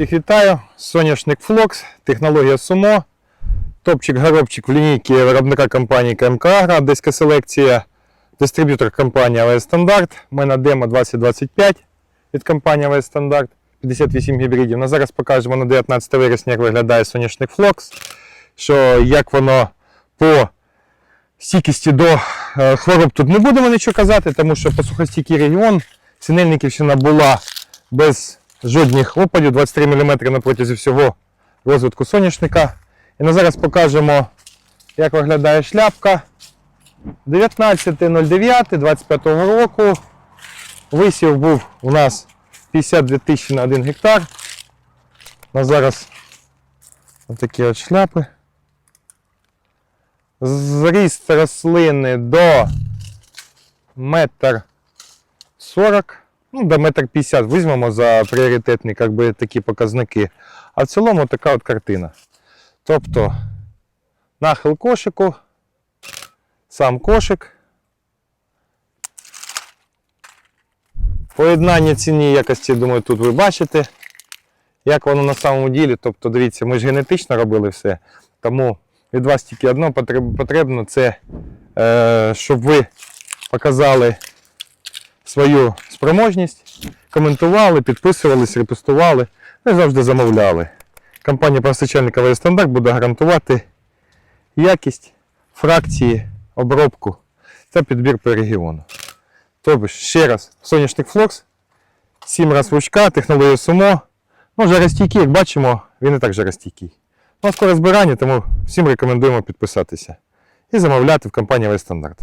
Всіх вітаю! Соняшник Флокс, технологія Сумо, топчик-горобчик в лінійці виробника компанії КМК Агро, одеська селекція, дистриб'ютор компанії АВС Стандарт. У мене демо 2025 від компанії АВС Стандарт, 58 гібридів. На зараз покажемо на 19 вересня, як виглядає соняшник Флокс, що як воно по стійкості до е, хвороб тут не будемо нічого казати, тому що посухостійкий регіон, Синельниківщина була без жодних опадів, 23 мм на протязі всього розвитку соняшника. І на зараз покажемо, як виглядає шляпка. 19.09.25 року. Висів був у нас 52 тисячі на 1 гектар. На зараз такі от шляпи. Зріст рослини до метр 40, ну, до метр 50 візьмемо за пріоритетні би, такі показники. А в цілому така от картина. Тобто нахил кошику, сам кошик. Поєднання ціні якості, думаю, тут ви бачите. Як воно на самому ділі. Тобто, дивіться, ми ж генетично робили все. Тому від вас тільки одно потрібно це, е, щоб ви показали свою спроможність, коментували, підписувались, репостували, і завжди замовляли. Компанія постачальника «ВС стандарт буде гарантувати якість фракції, обробку та підбір по регіону. Тобто, ще раз, соняшник флокс, 7 раз вручка, технологія сумо. Ну, жаростійкий, як бачимо, він і так жаростійкий. Ну, скоро збирання, тому всім рекомендуємо підписатися і замовляти в компанії «Весь стандарт.